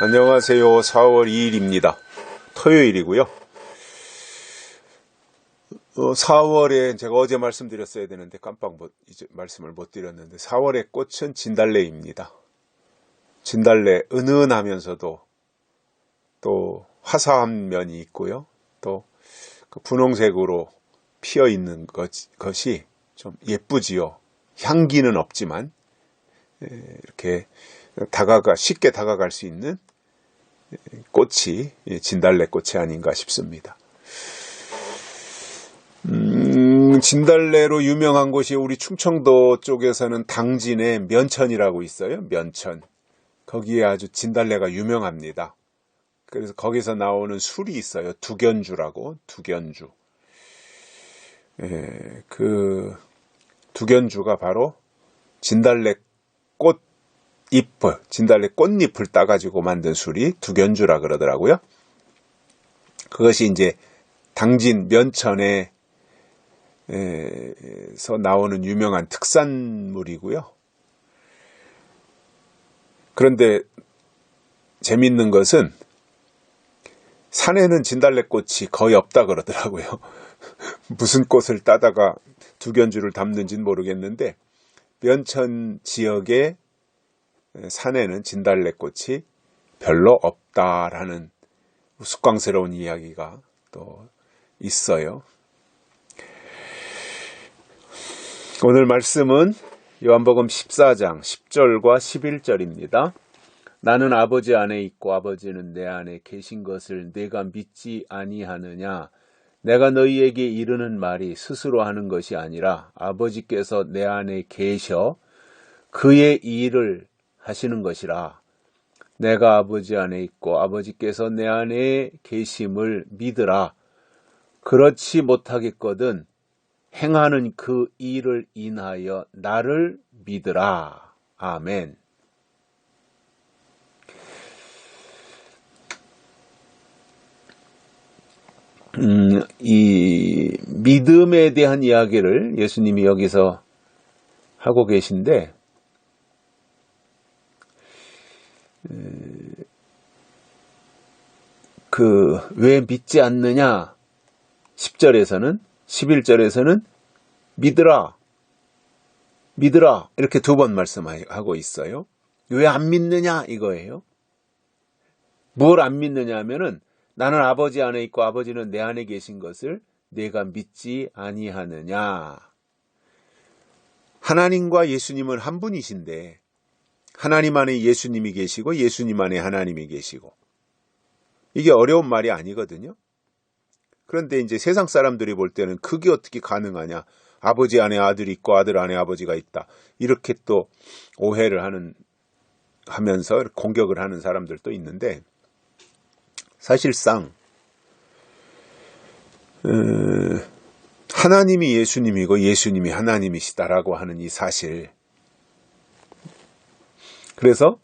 안녕하세요. 4월 2일입니다. 토요일이고요. 어, 4월에 제가 어제 말씀드렸어야 되는데 깜빡 못, 이제 말씀을 못 드렸는데 4월의 꽃은 진달래입니다. 진달래 은은하면서도 또 화사한 면이 있고요. 또 그 분홍색으로 피어 있는 것, 것이 좀 예쁘지요. 향기는 없지만 에, 이렇게 다가가 쉽게 다가갈 수 있는 꽃이 진달래 꽃이 아닌가 싶습니다. 음, 진달래로 유명한 곳이 우리 충청도 쪽에서는 당진에 면천이라고 있어요. 면천. 거기에 아주 진달래가 유명합니다. 그래서 거기서 나오는 술이 있어요. 두견주라고, 두견주. 예, 그 두견주가 바로 진달래 꽃 잎을, 진달래 꽃잎을 따가지고 만든 술이 두견주라 그러더라고요. 그것이 이제 당진 면천에 에서 나오는 유명한 특산물이고요. 그런데 재밌는 것은 산에는 진달래꽃이 거의 없다 그러더라고요. 무슨 꽃을 따다가 두견주를 담는지는 모르겠는데 면천 지역의 산에는 진달래꽃이 별로 없다라는 우스꽝스러운 이야기가 또 있어요. 오늘 말씀은 요한복음 14장 10절과 11절입니다. 나는 아버지 안에 있고 아버지는 내 안에 계신 것을 내가 믿지 아니하느냐? 내가 너희에게 이르는 말이 스스로 하는 것이 아니라 아버지께서 내 안에 계셔 그의 일을 하시는 것이라. 내가 아버지 안에 있고 아버지께서 내 안에 계심을 믿으라. 그렇지 못하겠거든 행하는 그 일을 인하여 나를 믿으라. 아멘. 음, 이 믿음에 대한 이야기를 예수님이 여기서 하고 계신데 그 왜 믿지 않느냐 10절에서는 11절에서는 믿으라 믿으라 이렇게 두 번 말씀하고 있어요. 왜 안 믿느냐 이거예요. 뭘 안 믿느냐 하면은 나는 아버지 안에 있고 아버지는 내 안에 계신 것을 내가 믿지 아니하느냐. 하나님과 예수님은 한 분이신데 하나님 안에 예수님이 계시고 예수님 안에 하나님이 계시고 이게 어려운 말이 아니거든요. 그런데 이제 세상 사람들이 볼 때는 그게 어떻게 가능하냐. 아버지 안에 아들이 있고 아들 안에 아버지가 있다. 이렇게 또 오해를 하는 하면서 공격을 하는 사람들도 있는데 사실상 하나님이 예수님이고 예수님이 하나님이시다라고 하는 이 사실. 그래서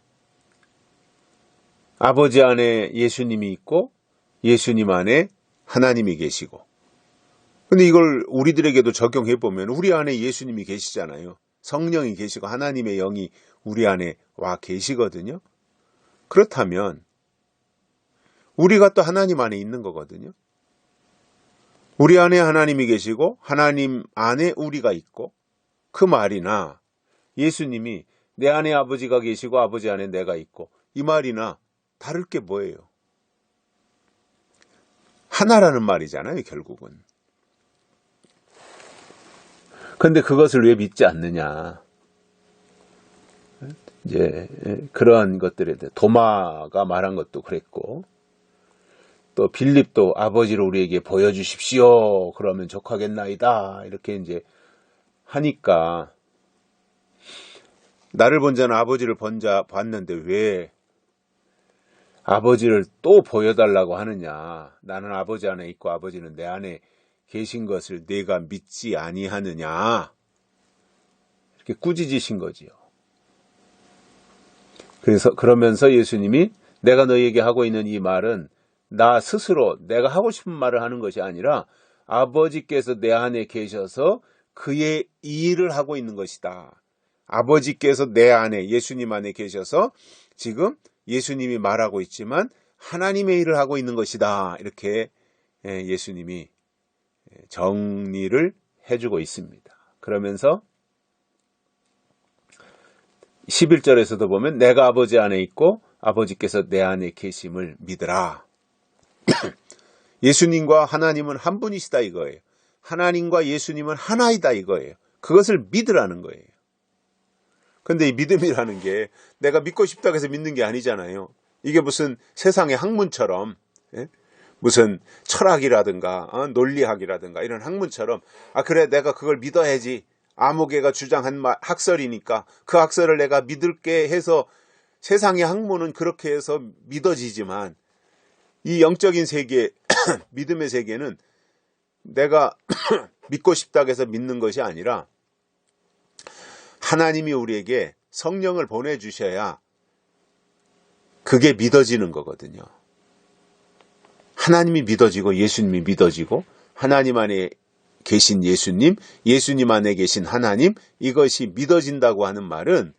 아버지 안에 예수님이 있고 예수님 안에 하나님이 계시고. 근데 이걸 우리들에게도 적용해 보면 우리 안에 예수님이 계시잖아요. 성령이 계시고 하나님의 영이 우리 안에 와 계시거든요. 그렇다면 우리가 또 하나님 안에 있는 거거든요. 우리 안에 하나님이 계시고 하나님 안에 우리가 있고 그 말이나 예수님이 내 안에 아버지가 계시고 아버지 안에 내가 있고 이 말이나 다를 게 뭐예요? 하나라는 말이잖아요, 결국은. 근데 그것을 왜 믿지 않느냐? 이제 그러한 것들에 대해 도마가 말한 것도 그랬고 또 빌립도 아버지를 우리에게 보여주십시오. 그러면 족하겠나이다. 이렇게 이제 하니까 나를 본 자는 아버지를 본 자 봤는데 왜 아버지를 또 보여달라고 하느냐? 나는 아버지 안에 있고 아버지는 내 안에 계신 것을 내가 믿지 아니하느냐? 이렇게 꾸짖으신 거지요. 그래서 그러면서 예수님이 내가 너희에게 하고 있는 이 말은 나 스스로 내가 하고 싶은 말을 하는 것이 아니라 아버지께서 내 안에 계셔서 그의 일을 하고 있는 것이다. 아버지께서 내 안에 예수님 안에 계셔서 지금 예수님이 말하고 있지만 하나님의 일을 하고 있는 것이다. 이렇게 예, 예수님이 정리를 해주고 있습니다. 그러면서 11절에서도 보면 내가 아버지 안에 있고 아버지께서 내 안에 계심을 믿으라. 예수님과 하나님은 한 분이시다 이거예요. 하나님과 예수님은 하나이다 이거예요. 그것을 믿으라는 거예요. 근데 이 믿음이라는 게 내가 믿고 싶다고 해서 믿는 게 아니잖아요. 이게 무슨 세상의 학문처럼 예? 무슨 철학이라든가 어? 논리학이라든가 이런 학문처럼 아 그래 내가 그걸 믿어야지 아무개가 주장한 말, 학설이니까 그 학설을 내가 믿을게 해서 세상의 학문은 그렇게 해서 믿어지지만 이 영적인 세계 믿음의 세계는 내가 믿고 싶다고 해서 믿는 것이 아니라 하나님이 우리에게 성령을 보내주셔야 그게 믿어지는 거거든요. 하나님이 믿어지고 예수님이 믿어지고 하나님 안에 계신 예수님, 예수님 안에 계신 하나님, 이것이 믿어진다고 하는 말은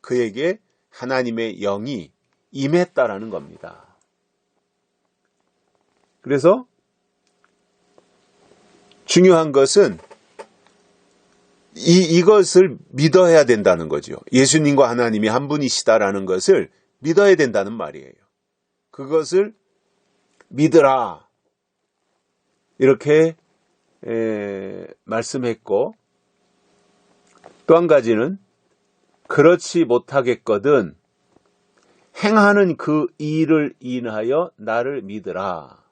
그에게 하나님의 영이 임했다라는 겁니다. 그래서 중요한 것은 이, 이것을 믿어야 된다는 거죠. 예수님과 하나님이 한 분이시다라는 것을 믿어야 된다는 말이에요. 그것을 믿으라. 이렇게 에, 말씀했고 또 한 가지는 그렇지 못하겠거든 행하는 그 일을 인하여 나를 믿으라.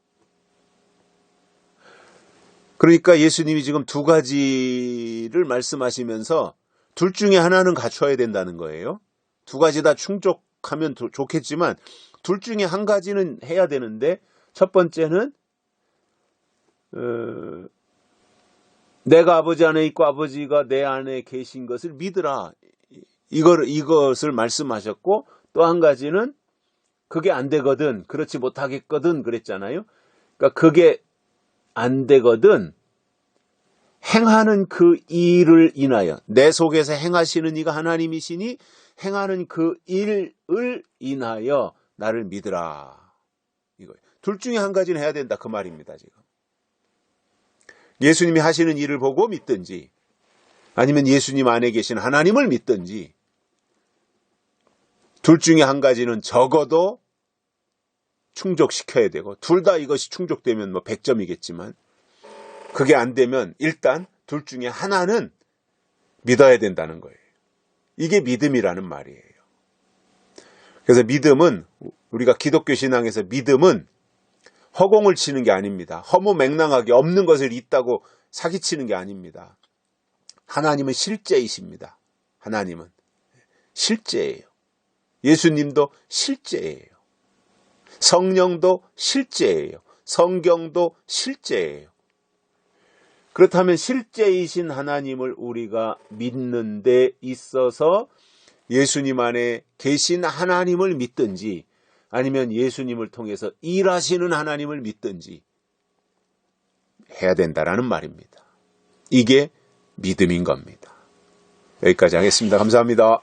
그러니까 예수님이 지금 두 가지를 말씀하시면서 둘 중에 하나는 갖춰야 된다는 거예요. 두 가지 다 충족하면 도- 좋겠지만 둘 중에 한 가지는 해야 되는데 첫 번째는 어, 내가 아버지 안에 있고 아버지가 내 안에 계신 것을 믿으라. 이걸 이것을 말씀하셨고 또 한 가지는 그게 안 되거든 그렇지 못하겠거든 그랬잖아요. 그러니까 그게 안 되거든 행하는 그 일을 인하여 내 속에서 행하시는 이가 하나님이시니 행하는 그 일을 인하여 나를 믿으라. 이거예요. 둘 중에 한 가지는 해야 된다 그 말입니다 지금. 예수님이 하시는 일을 보고 믿든지 아니면 예수님 안에 계신 하나님을 믿든지 둘 중에 한 가지는 적어도 충족시켜야 되고 둘 다 이것이 충족되면 뭐 100점이겠지만 그게 안 되면 일단 둘 중에 하나는 믿어야 된다는 거예요. 이게 믿음이라는 말이에요. 그래서 믿음은 우리가 기독교 신앙에서 믿음은 허공을 치는 게 아닙니다. 허무맹랑하게 없는 것을 있다고 사기치는 게 아닙니다. 하나님은 실제이십니다. 하나님은 실제예요. 예수님도 실제예요. 성령도 실제예요. 성경도 실제예요. 그렇다면 실제이신 하나님을 우리가 믿는 데 있어서 예수님 안에 계신 하나님을 믿든지 아니면 예수님을 통해서 일하시는 하나님을 믿든지 해야 된다라는 말입니다. 이게 믿음인 겁니다. 여기까지 하겠습니다. 감사합니다.